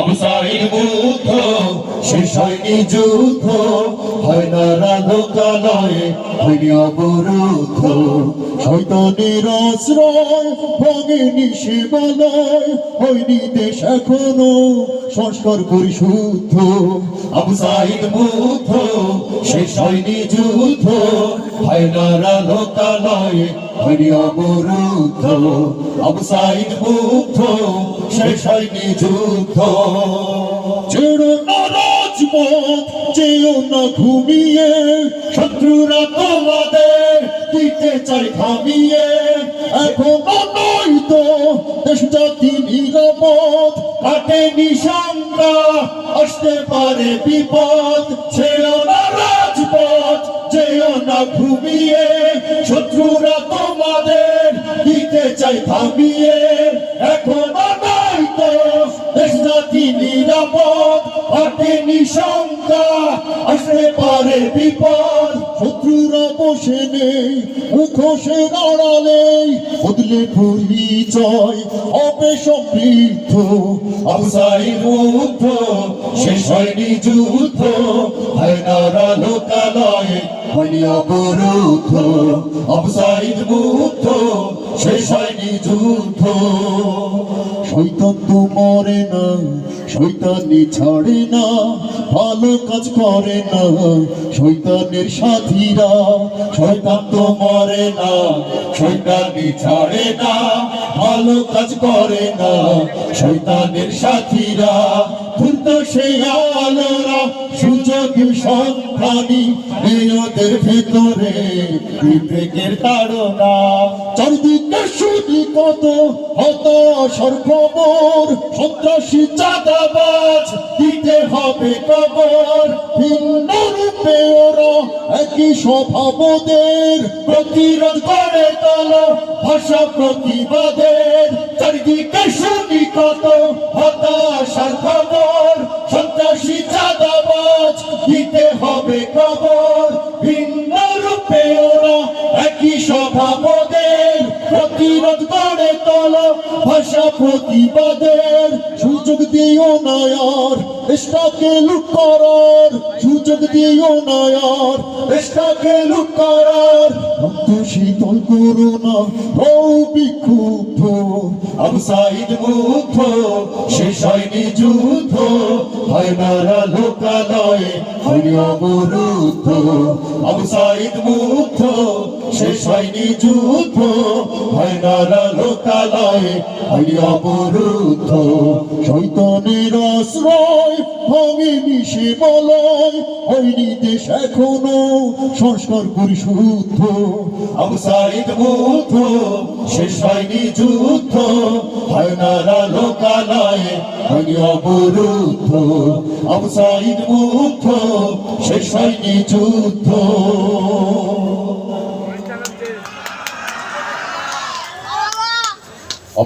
অবসাইড বুদ্ধ শেষ হয়নি যুদ্ধ হয় না রাধকালয়ে হয়নি অবরুদ্ধ। শৈতনের আশ্রয় ভগেনি শিবালয় হয়নি দেশ এখনও, সংস্কার পরিশুদ্ধ অবসাইড বুদ্ধ, শেষ হয়নি যুদ্ধ। হয় না রাধকালয়ে হয়নি অবরুদ্ধ। অবসাইড বুদ্ধ, শেষ হয়নি যুদ্ধ। ছেড়ো না রাজপথ যেও না ঘুমিয়ে, শত্রুরা তোমাদের দিতে চাই থামিয়ে এখনও নয় তো দেশ জাতি নিরাপদ কাটেনি শঙ্কা আসতে পারে বিপদ, ছেড়ো না রাজপথ, যেও না ঘুমিয়ে, শত্রুরা তোমাদের দিতে চাই থামিয়ে আসতে পারে বিপদ, শত্রুরা বসে নেই মুখোশের আড়ালে বদলে পরিচয় হবে সমৃদ্ধ। অবসাই মুগ্ধ, শেষ হয়নি যুদ্ধ না লোকালয়ে হয়নি অবরুদ্ধ। অবসাইড মুগ্ধ, শেষ হয়নি যুদ্ধ। মরে না, শৈতানি ছাড়ে না, ভালো কাজ করে না। শৈতানের সাথীরা শৈতান তো মরে না, শৈতানি ছাড়ে না, ভালো কাজ করে না। শৈতানের সাথীরা কিন্তু সেই আলোরা সুযোগ সন্ধানী মেয়েদের ভেতরে। বিবেকের তাড়না, চারিদিকে শুনি কত হতাশার খবর সন্ত্রাসী চাঁদাবাজ, দিতে হবে কবর। ভিন্ন রূপে ওরা একই স্বভাবদের প্রতিরোধ করে তোলো ভাষা প্রতিবাদের। চারিদিকে শুনি কত হতাশার খবর সন্ত্রাসী চাঁদাবাজ, দিতে হবে কবর। ভিন্ন রূপে ওরা একই স্বভাবদের প্রতিরোধ করে তোলো ভাষা প্রতিবাদের। সুযোগ দিও নয়ার, দেশটাকে লুট করার। সুযোগ দিও নয়ার, দেশটাকে লুট করার। রক্ত শীতল করোনা ও বিক্ষুব্ধ আবসাইড মুগ্ধ, শেষ হয়নি যুদ্ধ, হয় না লোকালয়ে হয়নি অবরুদ্ধ আবসাইড মুগ্ধ, শেষ হয়নি যুদ্ধ, হয় না লোকালয়ে হয়নি অবরুদ্ধ শৈতনের আশ্রয় হয়নি দেশ এখনও সংস্কার পরিশুদ্ধ। আবসাইড মুগ্ধ, শেষ হয়নি যুদ্ধ হয় না লোকালয়ে হয়নি অবরুদ্ধ আবসাইড মুগ্ধ শেষ হয়নি যুদ্ধ।